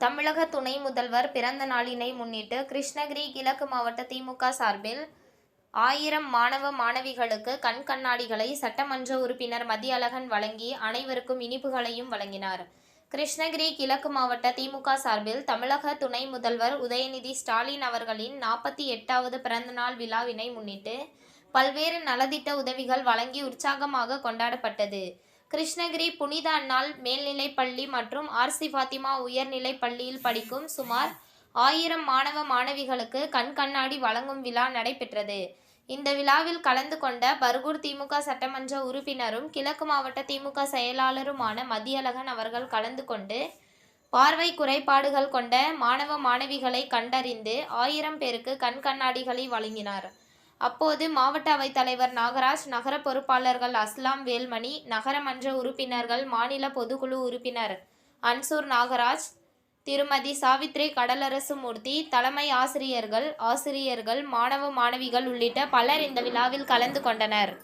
தமிழக துணை முதல்வர் பிறந்த நாளினை முன்னிட்டு கிருஷ்ணகிரி கிழக்கு மாவட்ட திமுக சார்பில் ஆயிரம் மாணவ மாணவிகளுக்கு கண் கண்ணாடிகளை சட்டமன்ற உறுப்பினர் மதியழகன் வழங்கி அனைவருக்கும் இனிப்புகளையும் வழங்கினார். கிருஷ்ணகிரி கிழக்கு மாவட்ட திமுக சார்பில் தமிழக துணை முதல்வர் உதயநிதி ஸ்டாலின் அவர்களின் நாற்பத்தி எட்டாவது பிறந்தநாள் விழாவினை முன்னிட்டு பல்வேறு நலத்திட்ட உதவிகள் வழங்கி உற்சாகமாக கொண்டாடப்பட்டது. கிருஷ்ணகிரி புனித அன்னாள் மேல்நிலைப் பள்ளி மற்றும் ஆர்சி ஃபாத்திமா உயர்நிலைப் பள்ளியில் படிக்கும் சுமார் ஆயிரம் மாணவ மாணவிகளுக்கு கண் கண்ணாடி வழங்கும் விழா நடைபெற்றது. இந்த விழாவில் கலந்து கொண்ட பர்கூர் திமுக சட்டமன்ற உறுப்பினரும் கிழக்கு மாவட்ட திமுக செயலாளருமான மதியழகன் அவர்கள் கலந்து கொண்டு பார்வை குறைபாடுகள் கொண்ட மாணவ மாணவிகளை கண்டறிந்து ஆயிரம் பேருக்கு கண் கண்ணாடிகளை வழங்கினார். அப்போது மாவட்ட அவைத்தலைவர் நாகராஜ் நகர பொறுப்பாளர்கள் அஸ்லாம் வேல்மணி நகரமன்ற உறுப்பினர்கள் மாநில பொதுக்குழு உறுப்பினர் அன்சூர் நாகராஜ் திருமதி சாவித்ரி கடலரசு மூர்த்தி தலைமை ஆசிரியர்கள் ஆசிரியர்கள் மாணவ மாணவிகள் உள்ளிட்ட பலர் இந்த விழாவில் கலந்து கொண்டனர்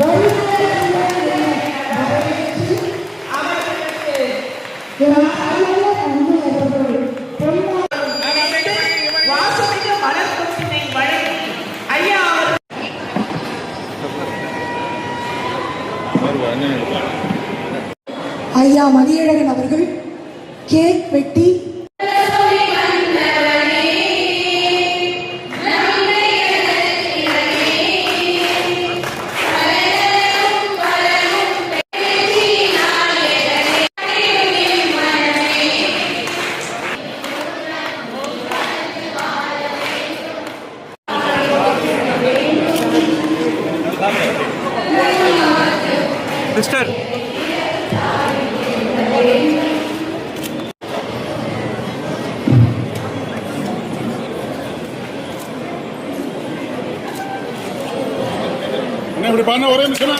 Thank you. ஐயா அவர் மதியழகன் அவர்கள் கேக் வெட்டி சிஸ்டர் என்ன இப்படி பண்ண ஒரே நிமிஷம்?